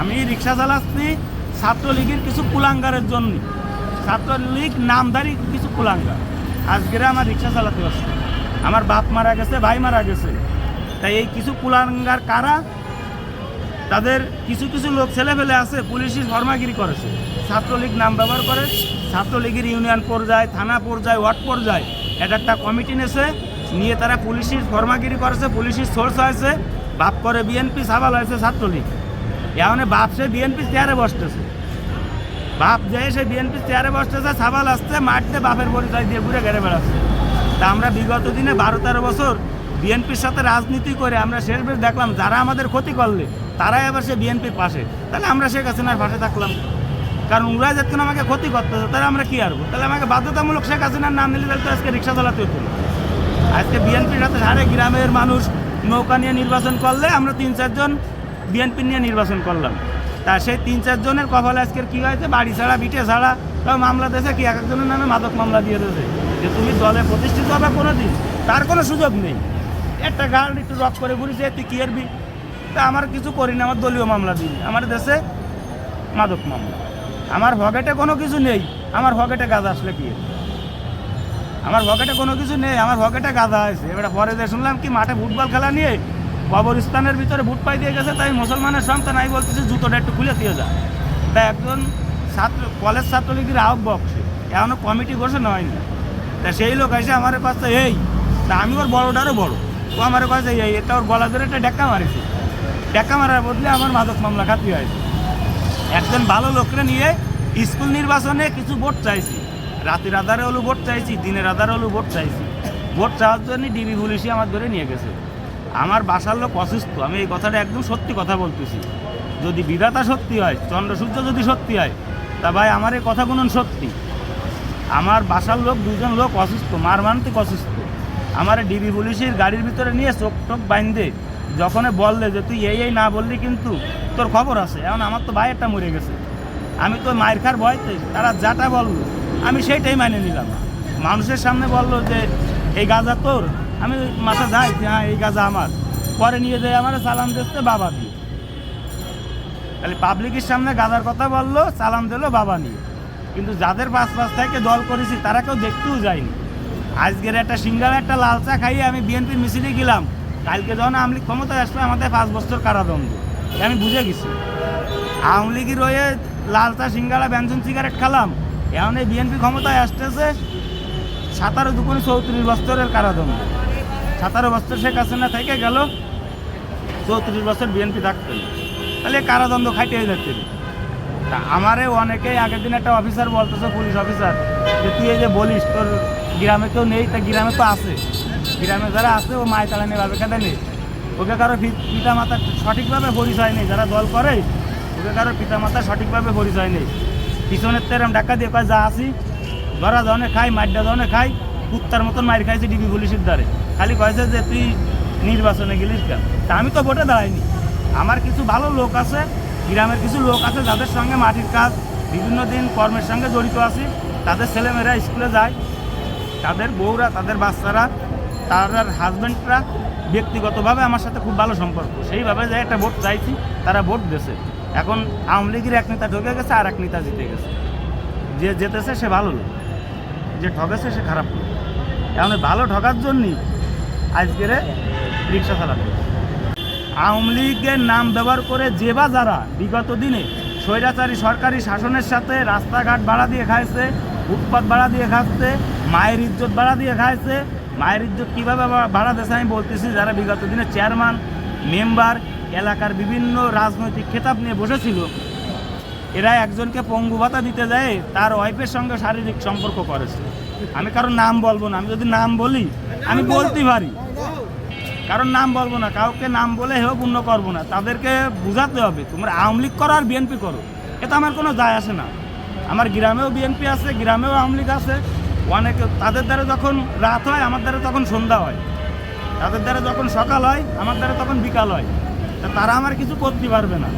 আমি রিক্সা চালাচ্ছি, ছাত্রলীগের কিছু কুলাঙ্গারের জন্য। ছাত্রলীগ নামধারী কিছু কুলাঙ্গার। আজকের আমার রিক্সা চালাতে হচ্ছে আমার বাপ মারা গেছে, ভাই মারা গেছে। তাই এই কিছু কুলাঙ্গার কারা? তাদের কিছু কিছু লোক ছেলেপেলে আছে, পুলিশি ফর্মাগিরি করেছে। ছাত্রলীগ নাম ব্যবহার করে, ছাত্রলীগের ইউনিয়ন পর্যায়ে, থানা পর্যায়ে, ওয়ার্ড পর্যায়ে, এটা একটা কমিটি নেছে, নিয়ে তারা পুলিশের ফর্মাগিরি করেছে পুলিশের সোর্স হয়েছে, বাপ করে বিএনপি সাবাল হয়েছে ছাত্রলীগ। এমন বাপ সে বিএনপি চেয়ারে বসতেছে। বাপ যে সে বিএনপি চেয়ারে বসতেছে সাবাল আসছে মাঠতে বাপের পরিচয় দিয়ে ঘুরে ঘেরে বেড়াচ্ছে। তা আমরা বিগত দিনে বারো তেরো বছর বিএনপির সাথে রাজনীতি করে আমরা শেষ বেশ দেখলাম, যারা আমাদের ক্ষতি করলে, তারাই আবার সে বিএনপির পাশে। তাহলে আমরা শেখ হাসিনার পাশে থাকলাম। কারণ ওরা যতক্ষণ আমাকে ক্ষতি করতেছে, তাহলে আমরা কি আরবো তাহলে আমাকে বাধ্যতামূলক শেখ হাসিনার নাম নিলে তাহলে তো আজকে রিক্সা চালাতে হতো আজকে বিএনপির সাথে সারে গ্রামের মানুষ নৌকা নিয়ে নির্বাচন করলে আমরা তিন চারজন বিএনপি নিয়ে নির্বাচন করলাম। তা সেই তিন চারজনের কপালে আজকের কী হয়েছে? বাড়ি ছাড়া বিটে ছাড়া সব মামলা দিয়েছে কি? এক একজনের নামে মাদক মামলা দিয়ে দিয়েছে। যে তুমি দলে প্রতিষ্ঠিত হবে কোনো দিন তার কোনো সুযোগ নেই। একটা গার্ড একটু রক করে ঘুরেছে তুই কি এরবি তা আমার কিছু করি না, আমার দলীয় মামলা দিই আমার দেশে মাদক মামলা। আমার পকেটে কোনো কিছু নেই, আমার পকেটে গাঁজা আসলে কি? আমার পকেটে কোনো কিছু নেই, আমার পকেটে গাঁদা আছে। এবার পরে যে শুনলাম কি মাঠে ফুটবল খেলা নিয়ে কবরস্থানের ভিতরে ভুট পাই দিয়ে গেছে, তাই মুসলমানের সন্তান, আমি বলতেছি, জুতোটা একটু খুলে দিয়ে যা। তা একজন ছাত্র, কলেজ ছাত্রলীগের আহ্বক বক্সে এখনও কমিটি ঘোষণা হয়নি। তা সেই লোক এসে আমার কাছে, এই, তা আমি ওর বড়টারও বড়। ও আমার কাছে, এই, এটা ওর গলা ধরে একটা ডেক্কা মারিছে। ডেক্কা মারার বদলে আমার মাদক মামলা খাতি হয়েছে। একজন ভালো লোকরে নিয়ে স্কুল নির্বাচনে কিছু ভোট চাইছি। রাতের আধারে হলো ভোট চাইছি, দিনের আধারে হলো ভোট চাইছি। ভোট চাওয়ার জন্য ডিবি পুলিশই আমার ধরে নিয়ে গেছে। আমার বাসার লোক অসুস্থ। আমি এই কথাটা একদম সত্যি কথা বলতেছি। যদি বিধাতা সত্যি হয় চন্দ্র সূর্য যদি সত্যি হয়, তা ভাই আমার এই কথাগুলো সত্যি। আমার বাসার লোক দুজন লোক অসুস্থ, মারমান্তিক অসুস্থ। আমার ডিবি পুলিশের গাড়ির ভিতরে নিয়ে চোখ টোক বাইন্দে যখন বললে যে তুই এই এই না বললি কিন্তু তোর খবর আছে। এখন আমার তো ভাইয়েরটা মরে গেছে। আমি তো মায়ের খার ভয়তে, তারা যাটা বলল, আমি সেইটাই মানে নিলাম। মানুষের সামনে বলল যে, এই গাজা তোর আমি মাথা যাই হ্যাঁ এই গাছ আমার। পরে নিয়ে যাই আমার, সালাম দিতে বাবা দিয়ে তাহলে পাবলিকের সামনে গাদার কথা বলল, সালাম দিলো বাবা নিয়ে। কিন্তু যাদের পাশ পাশ থেকে দল করেছি, তারা কেউ দেখতেও যায়নি। আজকের একটা সিঙ্গারা, একটা লাল চা খাইয়ে আমি বিএনপির মিছিলে গেলাম। কালকে যখন আওয়ামী লীগ ক্ষমতায় আসলে, আমাদের পাঁচ বছর কারাদণ্ড। আমি বুঝে গেছি। আওয়ামী লীগের হয়ে লাল চা, সিঙ্গারা, ব্যঞ্জন, সিগারেট খেলাম। এখন এই বিএনপি ক্ষমতায় আসতেছে সাতারো দুপুরে চৌত্রিশ বছরের কারাদণ্ড। সাতারো বছর শেখ হাসিনা থেকে গেল, চৌত্রিশ বছর বিএনপি থাকতেন তাহলে কারাদণ্ড খাইতে হয়ে যাচ্ছে তা আমারে অনেকেই আগের দিন একটা অফিসার বলতেছে, পুলিশ অফিসার, যে তুই এই যে বলিস, তোর গ্রামে কেউ নেই, তা গ্রামে তো আছে। গ্রামে যারা আছে, ও মায় তালা নেই বাবে খেতে নেই। ওকে কারও পিতা মাতার সঠিকভাবে পরিচয় নেই। যারা দল করে, ওকে কারও পিতা মাতার সঠিকভাবে পরিচয় নেই। পিছনের তেরম ডাক্কা দিয়ে কয়, যা আসি, ধরা ধরনের খাই মাড্ডা ধরনের খাই, কুত্তার মতন মায়ের খাইছে ডিবি পুলিশের দ্বারে। খালি কয়েছে যে তুই নির্বাচনে গেলিস কেন? তা আমি তো ভোটে দাঁড়াইনি। আমার কিছু ভালো লোক আছে, গ্রামের কিছু লোক আছে যাদের সঙ্গে মাটির কাজ, বিভিন্ন দিন কর্মের সঙ্গে জড়িত আছি। তাদের ছেলেমেয়েরা স্কুলে যায়, তাদের বউরা, তাদের বাচ্চারা তার হাজব্যান্ডরা ব্যক্তিগতভাবে আমার সাথে খুব ভালো সম্পর্ক। সেইভাবে যে একটা ভোট চাইছি, তারা ভোট দিয়েছে। এখন আওয়ামী লীগের এক নেতা ঢুকে গেছে আর এক নেতা জিতে গেছে। যে যেতেছে সে ভালো লোক, যে ঠকেছে সে খারাপ লোক। এখন ভালো ঠকার জন্যই আজকের রিক্সা চালাতে। আওয়ামী লীগের নাম ব্যবহার করে যে বা যারা বিগত দিনে স্বৈরাচারী সরকারি শাসনের সাথে রাস্তাঘাট ভাড়া দিয়ে খাইছে, ফুটপাত ভাড়া দিয়ে খাচ্ছে, মায়ের ইজ্জত ভাড়া দিয়ে খাইছে, মায়ের ইজ্জত কীভাবে ভাড়া দিয়েছে আমি বলতেছি, যারা বিগত দিনে চেয়ারম্যান, মেম্বার, এলাকার বিভিন্ন রাজনৈতিক খেতাব নিয়ে বসেছিল, এরা একজনকে পঙ্গু ভাতা দিতে যায়, তার ওয়াইফের সঙ্গে শারীরিক সম্পর্ক করেছে। আমি কারোর নাম বলব না, আমি যদি নাম বলি, আমি বলতে পারি। কারণ নাম বলব না, কাউকে নাম বলে হেও পূর্ণ করব না। তাদেরকে বুঝাতে হবে, তোমরা আওয়ামী লীগ করো আর বিএনপি করো। এটা আমার কোনো যায় আসে না। আমার গ্রামেও বিএনপি আছে, গ্রামেও আওয়ামী লীগ আছে। অনেকে, তাদের দ্বারা যখন রাত হয়, আমার দ্বারা তখন সন্ধ্যা হয়। তাদের দ্বারা যখন সকাল হয়, আমার দ্বারা তখন বিকাল হয়। তা তারা আমার কিছু করতে পারবে না।